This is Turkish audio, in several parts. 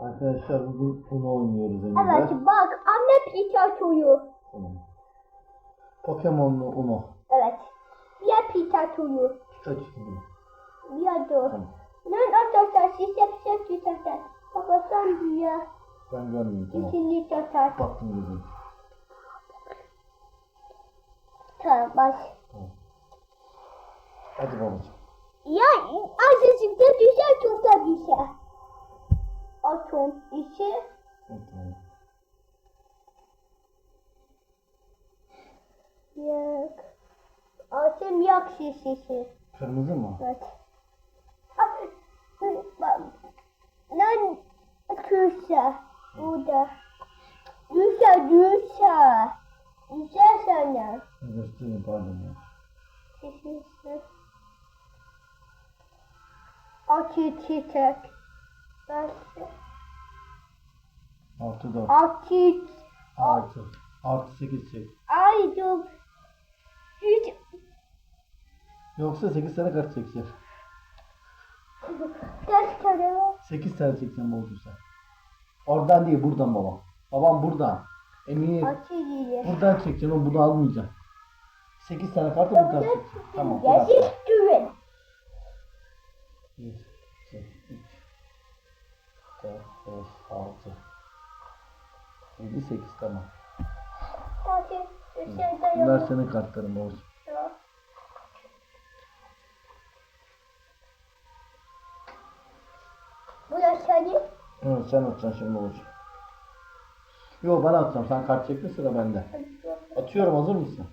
Arkadaşlar bugün Uno oynuyoruz Emir'le. Evet bak anne Pikachu'yu. Tamam. Pokemon'lu Uno. Evet. Bir Pikachu'yu. Pikachu gibi. Bir dur. Tamam. Lan arkadaşlar siz yapacak güzel. Baba sen diyor. Ben görmüyorum tamam. İkinci çatar. Baktım gözüm. Tamam baş. Tamam. Hadi babacığım. Ya azıcık da düşer çok da düşer. Atom. Evet, tamam. Yak. Atom yak şişesi. Kırmızı mı? Evet. Lan düşer. Burada. Düşer düşer. Düşer sana. Göstereyim pardon ya. Şişesi. Akı çiçek. Artı 4. Akı. Artı. Artı 8 çek. Ay dur. Hiç. Yoksa 8 tane kart çekeceğim. Kaç kere var? 8 tane çekeceğim olduysa. Oradan değil buradan baba. Babam buradan. Yiyor. buradan çekeceksin o bunu almayacaksın. 8 tane kartı buradan çekeceksin. Tamam. Yetiştirin. 1, 2, 3, 4, 5, 6, 7, 8 tamam. Dışarıda Bunlar yok. senin kartların babacığım. Bu da senin. Evet sen atacaksın şimdi babacığım. Yok bana atacağım. Sen kart çekme sıra bende. Atıyorum hazır mısın?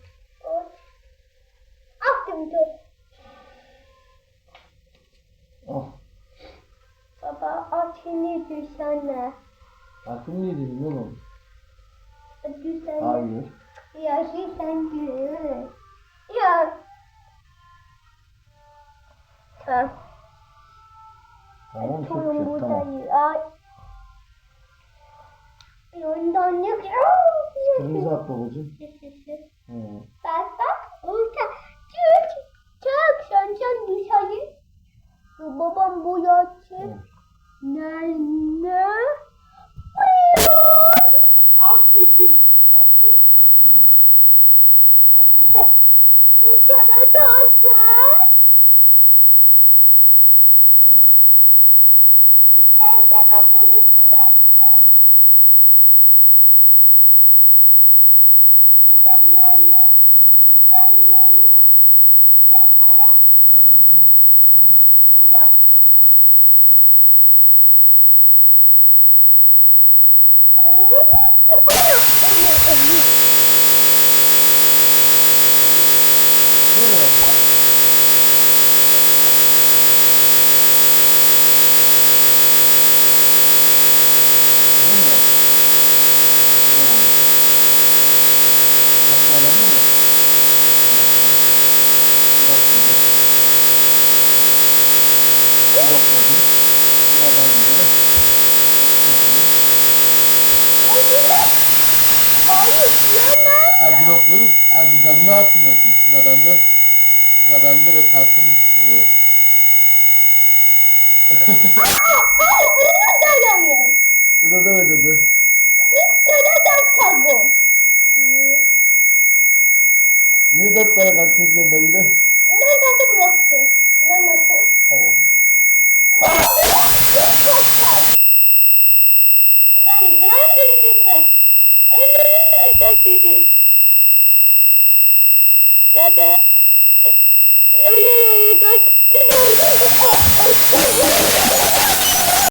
Attım dur. Atını düşene. Hakkım niye dedin oğlum? Düşene. Hayır. Ya sen diyor. Ya. Tamam. Tamam çok güzel tamam. Yondan yok. Kırmızı at babacığım. Hı. Bir tane ne? Tamam. Bir tane ne? Yataya Sonra değil mi? bu yapacak. Tamam. Evet. Değil mi? Ne oldu? Yakaladı mı? Yokladı. Yokladı. Sıradan gidiyor. Hayır, yokladı. Hadi sen bunu atmıyorsun. Sıra bende. Sıra bende ve kartım gitti. Hayır, onu da yayın. Sıra demedi mi? Bir tane daha çabuk. Niye dört tane kart çekiyorum ben Dede. Ölüyorum.